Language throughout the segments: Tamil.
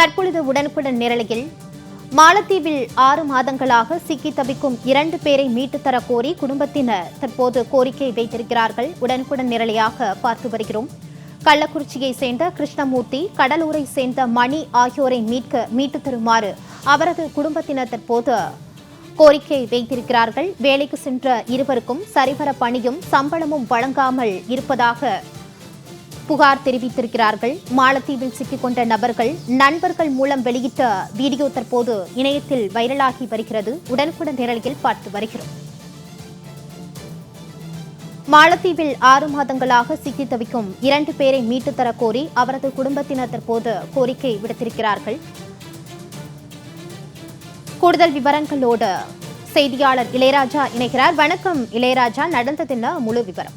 தற்பொழுது உடனுக்குடன் நிரலையில் மாலத்தீவில் ஆறு மாதங்களாக சிக்கி தவிக்கும் இரண்டு பேரை மீட்டுத்தர கோரி குடும்பத்தினர் தற்போது கோரிக்கை வைத்திருக்கிறார்கள். உடனுக்குடன் நிரலையாக பார்த்து வருகிறோம். கள்ளக்குறிச்சியை சேர்ந்த கிருஷ்ணமூர்த்தி கடலூரை சேர்ந்த மணி ஆகியோரை மீட்க மீட்டுத் தருமாறு அவரது குடும்பத்தினர் தற்போது கோரிக்கை வைத்திருக்கிறார்கள். வேலைக்கு சென்ற இருவருக்கும் சரிவர பணியும் சம்பளமும் வழங்காமல் இருப்பதாக புகார் தெரிவித்திருக்கிறார்கள். மாலத்தீவில் சிக்கிக்கொண்ட நபர்கள் நண்பர்கள் மூலம் வெளியிட்ட வீடியோ தற்போது இணையத்தில் வைரலாகி வருகிறது. உடனுக்குடன் நிரலில் பார்த்து வருகிறோம். மாலத்தீவில் ஆறு மாதங்களாக சிக்கி தவிக்கும் இரண்டு பேரை மீட்டுத் தர கோரி அவரது குடும்பத்தினர் தற்போது கோரிக்கை விடுத்திருக்கிறார்கள். கூடுதல் விவரங்களோடு செய்தியாளர் இளையராஜா இணைகிறார். வணக்கம் இளையராஜா. நடந்ததென்ன முழு விவரம்.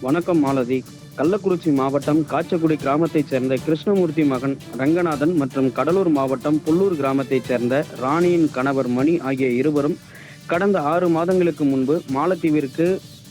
வணக்கம் மாலதி. கள்ளக்குறிச்சி மாவட்டம் காச்சக்குடி கிராமத்தைச் சேர்ந்த கிருஷ்ணமூர்த்தி மகன் ரங்கநாதன் மற்றும் கடலூர் மாவட்டம் புல்லூர் கிராமத்தைச் சேர்ந்த ராணியின் கணவர் மணி ஆகிய இருவரும் கடந்த ஆறு மாதங்களுக்கு முன்பு மாலத்தீவிற்கு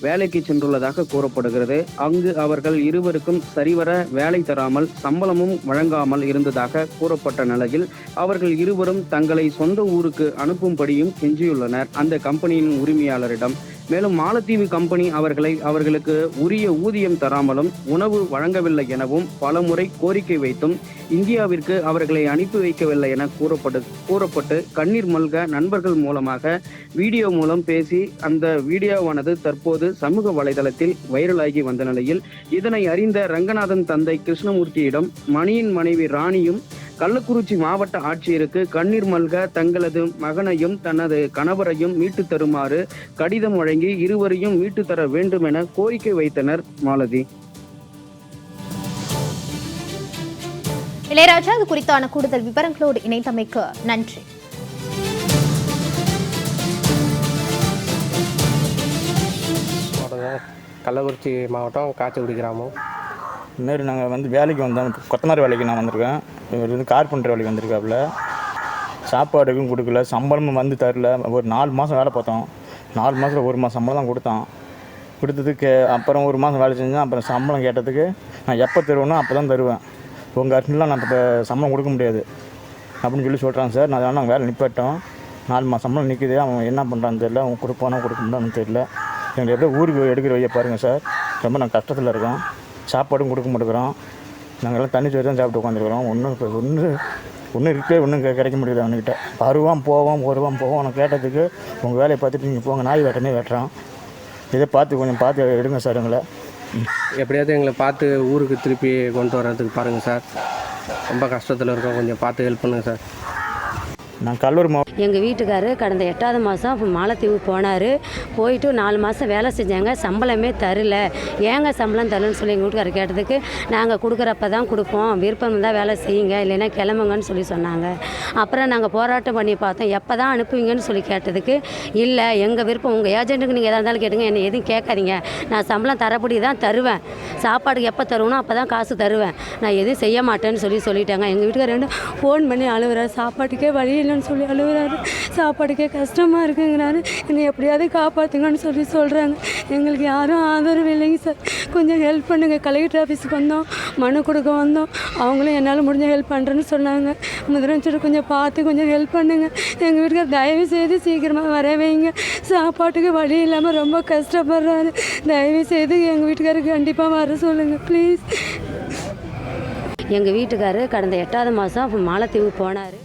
வேலைக்கு சென்றுள்ளதாக கூறப்படுகிறது. அங்கு அவர்கள் இருவருக்கும் சரிவர வேலை தராமல் சம்பளமும் வழங்காமல் இருந்ததாக கூறப்பட்ட நிலையில் அவர்கள் இருவரும் தங்களை சொந்த ஊருக்கு அனுப்பும்படியும் கெஞ்சியுள்ளனர். அந்த கம்பெனியின் உரிமையாளரிடம் மேலும் மாலத்தீவு கம்பெனி அவர்களை அவர்களுக்கு உரிய ஊதியம் தராமலும் உணவு வழங்கவில்லை எனவும் பலமுறை கோரிக்கை வைத்தும் இந்தியாவிற்கு அவர்களை அனுப்பி வைக்கவில்லை என கூறப்பட்டு கூறப்பட்டு கண்ணீர் மல்க நண்பர்கள் மூலமாக வீடியோ மூலம் பேசி அந்த வீடியோவானது தற்போது சமூக வலைதளத்தில் வைரலாகி வந்த நிலையில் இதனை அறிந்த ரங்கநாதன் தந்தை கிருஷ்ணமூர்த்தியிடம் மணியின் மனைவி ராணியும் கள்ளக்குறிச்சி மாவட்ட ஆட்சியருக்கு கண்ணீர் மல்க தங்களது மகனையும் தனது கணவரையும் மீட்டு தருமாறு கடிதம் வழங்கி இருவரையும் மீட்டு தர வேண்டும் என கோரிக்கை வைத்தனர் மாலதி. இளையராஜா அது குறித்தான கூடுதல் விவரங்களோடு இணைந்தமைக்கு நன்றி. மாவட்டம் கள்ளக்குறிச்சி மாவட்டம் காச்சக்குடி கிராமம். இந்மாரி நாங்கள் வந்து வேலைக்கு வந்தோம். கொத்தனார் வேலைக்கு நான் வந்திருக்கேன். இவர் வந்து கார்பெண்டர் வேலைக்கு வந்திருக்காப்புல. சாப்பாடு எதுவும் கொடுக்கல. சம்பளமும் வந்து தரல. ஒரு நாலு மாதம் வேலை பார்த்தோம். நாலு மாதத்தில் ஒரு மாதம் சம்பளம் தான் கொடுத்தான். கொடுத்ததுக்கு அப்புறம் ஒரு மாதம் வேலை செஞ்சேன். அப்புறம் சம்பளம் கேட்டதுக்கு நான் எப்போ தருவேனோ அப்போ தான் தருவேன். உங்கள் அர்த்தம்லாம் நான் இப்போ சம்பளம் கொடுக்க முடியாது. அப்படின்னு சொல்லி சொல்கிறான் சார். நான் அதனால் நாங்கள் வேலை நிப்பாட்டோம். நாலு மாதம் சம்பளம் நிற்கிது அவன் என்ன பண்ணுறான்னு தெரியல. அவன் கொடுப்பானோ கொடுக்க முடியான்னு தெரியல. எங்களுக்கு எப்படியோ ஊருக்கு எடுக்கிற வைய பாருங்கள் சார். ரொம்ப நாங்கள் கஷ்டத்தில் இருக்கோம். சாப்பாடும் கொடுக்க மாட்டேங்கிறோம். நாங்கள்லாம் தண்ணி சோறு தான் சாப்பிட்டு உட்காந்துருக்குறோம். ஒன்றும் இப்போ ஒன்று ஒன்றும் இருக்கே ஒன்றும் கிடைக்க முடியல அவன்கிட்ட வருவான் போவோம் வருவான் போவோம் அவனை கேட்டதுக்கு உங்கள் வேலையை பார்த்துட்டு நீங்கள் போங்க. நாய் வெட்டனே வெட்டுறான். இதை பார்த்து கொஞ்சம் பார்த்து எடுங்க சார் எங்களை. எப்படியாவது எங்களை பார்த்து ஊருக்கு திருப்பி கொண்டு வர்றதுக்கு பாருங்கள் சார். ரொம்ப கஷ்டத்தில் இருக்கோம். கொஞ்சம் பார்த்து ஹெல்ப் பண்ணுங்கள் சார். நான் கல்லூர் மாவட்டம் எங்கள் வீட்டுக்காரு கடந்த எட்டாவது மாதம் மாலத்தீவு போனார். போயிட்டு நாலு மாதம் வேலை செஞ்சாங்க. சம்பளமே தரல. ஏங்க சம்பளம் தரலன்னு சொல்லி எங்கள் வீட்டுக்காரர் கேட்டதுக்கு நாங்கள் கொடுக்குறப்ப தான் கொடுப்போம். விருப்பம் தான் வேலை செய்யுங்க. இல்லைன்னா கிளம்புங்கன்னு சொல்லி சொன்னாங்க. அப்புறம் நாங்கள் போராட்டம் பண்ணி பார்த்தோம். எப்போ தான் அனுப்புவீங்கன்னு சொல்லி கேட்டதுக்கு இல்லை எங்கள் விருப்பம் உங்கள் ஏஜென்ட்டுக்கு நீங்கள் எதாக இருந்தாலும் கேட்டுங்க. என்னை எதுவும் கேட்காதீங்க. நான் சம்பளம் தரப்படி தான் தருவேன். சாப்பாடுக்கு எப்போ தருவனோ அப்போ தான் காசு தருவேன். நான் எதுவும் செய்ய மாட்டேன்னு சொல்லி சொல்லிட்டாங்க. எங்கள் வீட்டுக்காரர் ஃபோன் பண்ணி அழுகிற சாப்பாட்டுக்கே வழி இல்லைன்னு சொல்லி அழுகுறாரு. சாப்பாடுக்கே கஷ்டமாக இருக்குங்கிறாரு. என்னை எப்படியாவது காப்பாற்றுங்கன்னு சொல்லி சொல்கிறாங்க எங்களுக்கு யாரும் ஆதரவு இல்லைங்க சார். கொஞ்சம் ஹெல்ப் பண்ணுங்கள் கலெக்டர் ஆஃபீஸுக்கு வந்தோம். மனு கொடுக்க வந்தோம். அவங்களும் என்னால் முடிஞ்ச ஹெல்ப் பண்ணுறேன்னு சொன்னாங்க. முதலமைச்சர் கொஞ்சம் பார்த்து கொஞ்சம் ஹெல்ப் பண்ணுங்கள் எங்கள் வீட்டுக்கார் தயவு செய்து சீக்கிரமாக வர வைங்க. சாப்பாட்டுக்கு வழி இல்லாமல் ரொம்ப கஷ்டப்படுறாரு. தயவு செய்து எங்கள் வீட்டுக்காரருக்கு கண்டிப்பாக வர சொல்லுங்கள் ப்ளீஸ் எங்கள் வீட்டுக்காரர் கடந்த எட்டாவது மாதம் மாலத்தீவு போனார்.